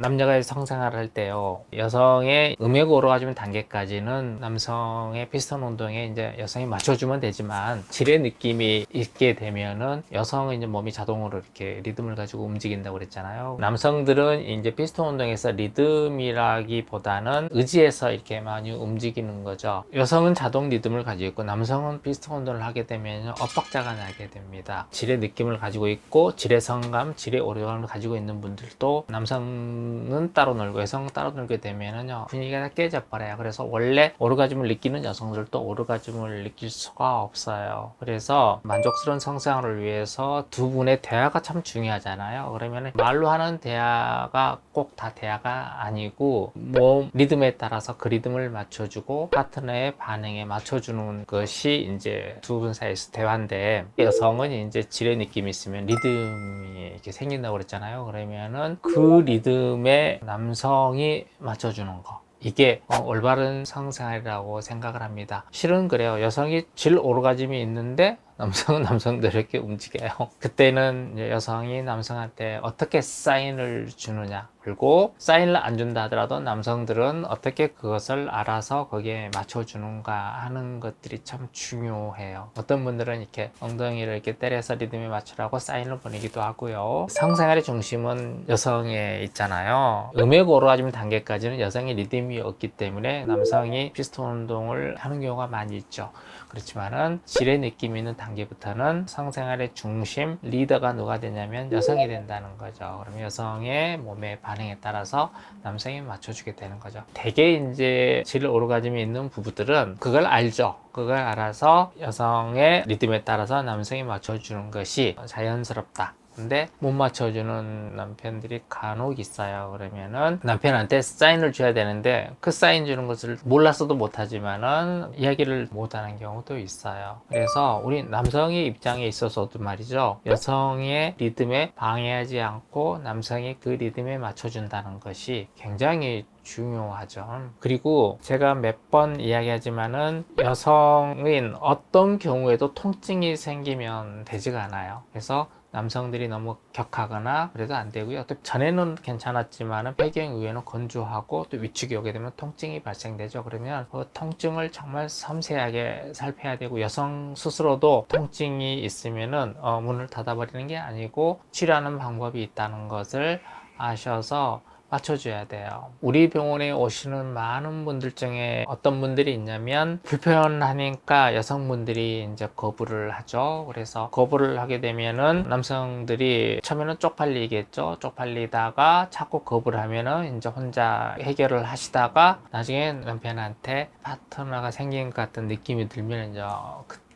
남녀가 성생활을 할 때요. 여성의 음액 오르가즘 단계까지는 남성의 피스톤 운동에 이제 여성이 맞춰주면 되지만 질의 느낌이 있게 되면은 여성은 이제 몸이 자동으로 이렇게 리듬을 가지고 움직인다고 그랬잖아요. 남성들은 이제 피스톤 운동에서 리듬이라기보다는 의지해서 이렇게 많이 움직이는 거죠. 여성은 자동 리듬을 가지고 있고 남성은 피스톤 운동을 하게 되면 엇박자가 나게 됩니다. 질의 느낌을 가지고 있고 질의 성감 질의 오르감을 가지고 있는 분들도 남성 은 따로 놀고 여성은 따로 놀게 되면은요 분위기가 다 깨져 버려요. 그래서 원래 오르가즘을 느끼는 여성들도 오르가즘을 느낄 수가 없어요. 그래서 만족스러운 성생활을 위해서 두 분의 대화가 참 중요하잖아요. 그러면 말로 하는 대화가 꼭 다 대화가 아니고 몸 리듬에 따라서 그 리듬을 맞춰주고 파트너의 반응에 맞춰주는 것이 이제 두 분 사이에서 대화인데 여성은 이제 질의 느낌이 있으면 리듬이 이렇게 생긴다고 그랬잖아요. 그러면은 그 리듬 에 남성이 맞춰주는 거 이게 어, 올바른 성생활이라고 생각을 합니다. 실은 그래요. 여성이 질 오르가즘이 있는데 남성은 남성들에게 움직여요. 그때는 여성이 남성한테 어떻게 사인을 주느냐. 그리고 사인을 안 준다 하더라도 남성들은 어떻게 그것을 알아서 거기에 맞춰주는가 하는 것들이 참 중요해요. 어떤 분들은 이렇게 엉덩이를 이렇게 때려서 리듬에 맞추라고 사인을 보내기도 하고요. 성생활의 중심은 여성에 있잖아요. 음액 오르가즘 단계까지는 여성의 리듬이 없기 때문에 남성이 피스톤 운동을 하는 경우가 많이 있죠. 그렇지만은 질의 느낌 있는 단 계부터는 성생활의 중심 리더가 누가 되냐면 여성이 된다는 거죠. 그럼 여성의 몸의 반응에 따라서 남성이 맞춰주게 되는 거죠. 대개 이제 질 오르가즘이 있는 부부들은 그걸 알죠. 그걸 알아서 여성의 리듬에 따라서 남성이 맞춰주는 것이 자연스럽다. 근데 못 맞춰주는 남편들이 간혹 있어요. 그러면은 남편한테 사인을 줘야 되는데 그 사인 주는 것을 몰랐어도 못하지만은 이야기를 못하는 경우도 있어요. 그래서 우리 남성의 입장에 있어서도 말이죠. 여성의 리듬에 방해하지 않고 남성이 그 리듬에 맞춰준다는 것이 굉장히 중요하죠. 그리고 제가 몇 번 이야기하지만은 여성인 어떤 경우에도 통증이 생기면 되지가 않아요. 그래서 남성들이 너무 격하거나 그래도 안 되고요. 또 전에는 괜찮았지만은 배경 이후에는 건조하고 또 위축이 오게 되면 통증이 발생되죠. 그러면 그 통증을 정말 섬세하게 살펴야 되고 여성 스스로도 통증이 있으면은 어, 문을 닫아버리는 게 아니고 치료하는 방법이 있다는 것을 아셔서 맞춰줘야 돼요. 우리 병원에 오시는 많은 분들 중에 어떤 분들이 있냐면 불편하니까 여성분들이 이제 거부를 하죠. 그래서 거부를 하게 되면은 남성들이 처음에는 쪽팔리겠죠. 쪽팔리다가 자꾸 거부를 하면은 이제 혼자 해결을 하시다가 나중에 남편한테 파트너가 생긴 것 같은 느낌이 들면 이제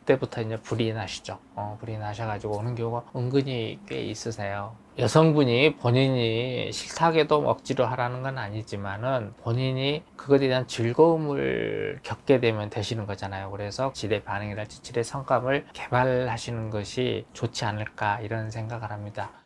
그때부터 이제 불이 나시죠. 어, 불이 나셔가지고 오는 경우가 은근히 꽤 있으세요. 여성분이 본인이 싫다게도 억지로 하라는 건 아니지만은 본인이 그것에 대한 즐거움을 겪게 되면 되시는 거잖아요. 그래서 질의 반응이랄지 질의 성감을 개발하시는 것이 좋지 않을까 이런 생각을 합니다.